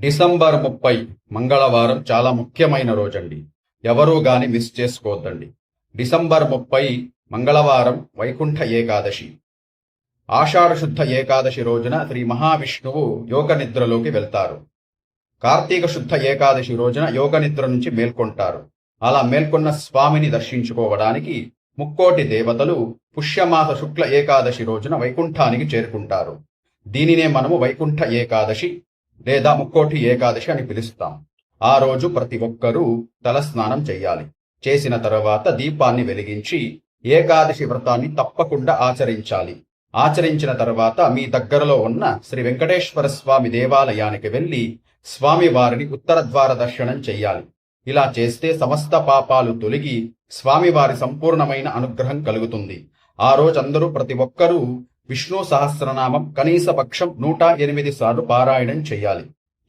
December ముప్పై మంగళవారం చాలా ముఖ్యమైన రోజండి. ఎవరూ గాని మిస్ చేసుకోవద్దండి. డిసెంబర్ ముప్పై మంగళవారం వైకుంఠ ఏకాదశి. ఆషాఢశుద్ధ ఏకాదశి రోజున శ్రీ మహావిష్ణువు యోగ నిద్రలోకి వెళ్తారు. కార్తీక శుద్ధ ఏకాదశి రోజున యోగ నిద్ర నుంచి మేల్కొంటారు. అలా మేల్కొన్న స్వామిని దర్శించుకోవడానికి ముక్కోటి దేవతలు పుష్యమాస శుక్ల ఏకాదశి రోజున వైకుంఠానికి చేరుకుంటారు. దీనినే మనము వైకుంఠ ఏకాదశి లేదా ముక్కోటి ఏకాదశి అని పిలుస్తాం. ఆ రోజు ప్రతి ఒక్కరూ తలస్నానం చెయ్యాలి చేసిన తర్వాత దీపాన్ని వెలిగించి ఏకాదశి వ్రతాన్ని తప్పకుండా ఆచరించాలి. ఆచరించిన తర్వాత మీ దగ్గరలో ఉన్న శ్రీ వెంకటేశ్వర స్వామి దేవాలయానికి వెళ్ళి స్వామి వారిని ఉత్తర ద్వార దర్శనం చెయ్యాలి ఇలా చేస్తే సమస్త పాపాలు తొలగి స్వామివారి సంపూర్ణమైన అనుగ్రహం కలుగుతుంది. ఆ రోజందరూ ప్రతి ఒక్కరూ విష్ణు సహస్రనామం కనీస పక్షం నూట ఎనిమిది సార్లు పారాయణం చెయ్యాలి